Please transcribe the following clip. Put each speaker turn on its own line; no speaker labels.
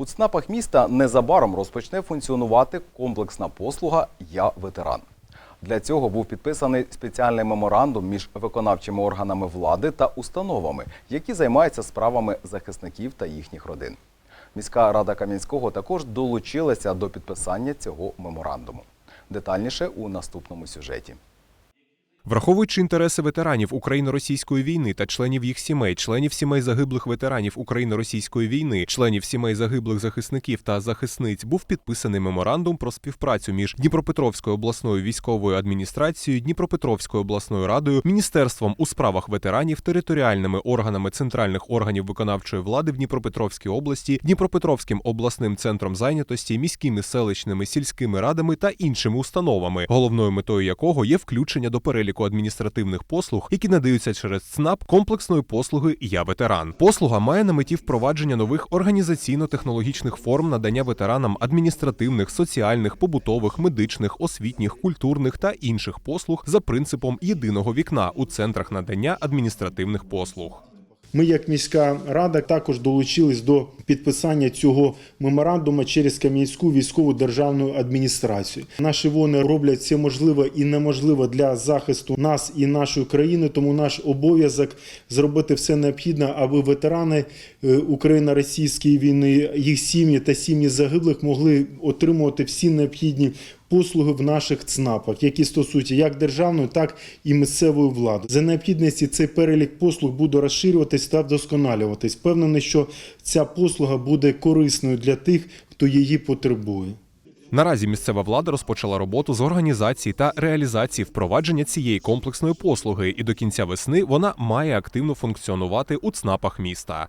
У ЦНАПах міста незабаром розпочне функціонувати комплексна послуга Я ветеран. Для цього був підписаний спеціальний меморандум між виконавчими органами влади та установами, які займаються справами захисників та їхніх родин. Міська рада Кам'янського також долучилася до підписання цього меморандуму. Детальніше у наступному сюжеті.
Враховуючи інтереси ветеранів Україно-російської війни та членів їх сімей, членів сімей загиблих ветеранів Україно-російської війни, членів сімей загиблих захисників та захисниць, був підписаний меморандум про співпрацю між Дніпропетровською обласною військовою адміністрацією, Дніпропетровською обласною радою, міністерством у справах ветеранів, територіальними органами центральних органів виконавчої влади в Дніпропетровській області, Дніпропетровським обласним центром зайнятості, міськими селищними сільськими радами та іншими установами, головною метою якого є включення до переліку адміністративних послуг, які надаються через ЦНАП комплексної послуги Я ветеран. Послуга має на меті впровадження нових організаційно-технологічних форм надання ветеранам адміністративних, соціальних, побутових, медичних, освітніх, культурних та інших послуг за принципом єдиного вікна у центрах надання адміністративних послуг.
Ми, як міська рада, також долучились до підписання цього меморандуму через Кам'янську військову державну адміністрацію. Наші вони роблять все можливе і неможливе для захисту нас і нашої країни. Тому наш обов'язок зробити все необхідне, аби ветерани е, Україно-російської війни, їх сім'ї та сім'ї загиблих могли отримувати всі необхідні послуги в наших ЦНАПах, які стосуються як державної, так і місцевої влади. За необхідності цей перелік послуг буде розширюватись та вдосконалюватись. Впевнений, що ця послуга буде корисною для тих, хто її потребує.
Наразі місцева влада розпочала роботу з організації та реалізації впровадження цієї комплексної послуги, і до кінця весни вона має активно функціонувати у ЦНАПах міста.